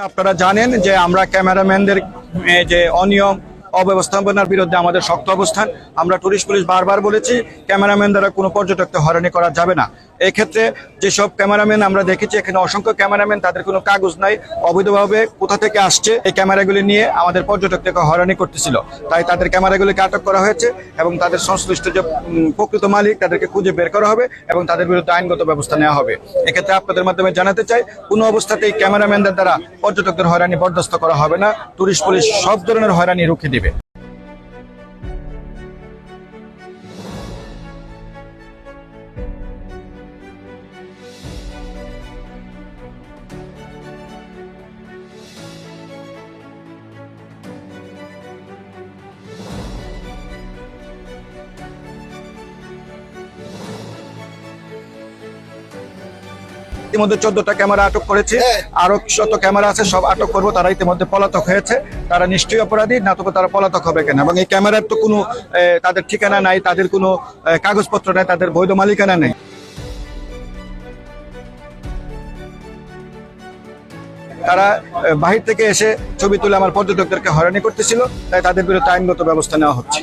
আপনারা জানেন যে আমরা ক্যামেরাম্যানদের যে অনিয়ম অব্যবস্থাপনার বিরুদ্ধে আমাদের শক্ত অবস্থান। আমরা টুরিস্ট পুলিশ বারবার বলেছি, ক্যামেরাম্যান দ্বারা কোনো পর্যটককে হয়রানি করা যাবে না। এক্ষেত্রে যেসব ক্যামেরাম্যান আমরা দেখেছি, এখানে অসংখ্য ক্যামেরাম্যান, তাদের কোনো কাগজ নাই, অবৈধভাবে কোথা থেকে আসছে, এই ক্যামেরাগুলি নিয়ে আমাদের পর্যটকদেরকে হয়রানি করতেছিল। তাই তাদের ক্যামেরাগুলিকে আটক করা হয়েছে এবং তাদের সংশ্লিষ্ট যে প্রকৃত মালিক, তাদেরকে খুঁজে বের করা হবে এবং তাদের বিরুদ্ধে আইনগত ব্যবস্থা নেওয়া হবে। এক্ষেত্রে আপনাদের মাধ্যমে জানাতে চাই, কোনো অবস্থাতেই ক্যামেরাম্যানদের দ্বারা পর্যটকদের হয়রানি বরদাস্ত করা হবে না। টুরিস্ট পুলিশ সব ধরনের হয়রানি রুখে দিবে। ইতিমধ্যে চোদ্দটা ক্যামেরা আটক করেছে। আরও শত ক্যামেরা আছে সব আটক করব তারা ইতিমধ্যে পলাতক হয়েছে। তারা নিশ্চয়ই অপরাধী না তবে তারা পলাতক হবে কেন? এবং এই ক্যামেরার তো কোনো তাদের ঠিকানা নাই তাদের কোনো কাগজপত্র নাই তাদের বৈধ মালিকানা নেই। তারা বাহির থেকে এসে ছবি তুলে আমার পর্যটকদেরকে হয়রানি করতেছিল তাই তাদের বিরুদ্ধে আইনগত ব্যবস্থা নেওয়া হচ্ছে।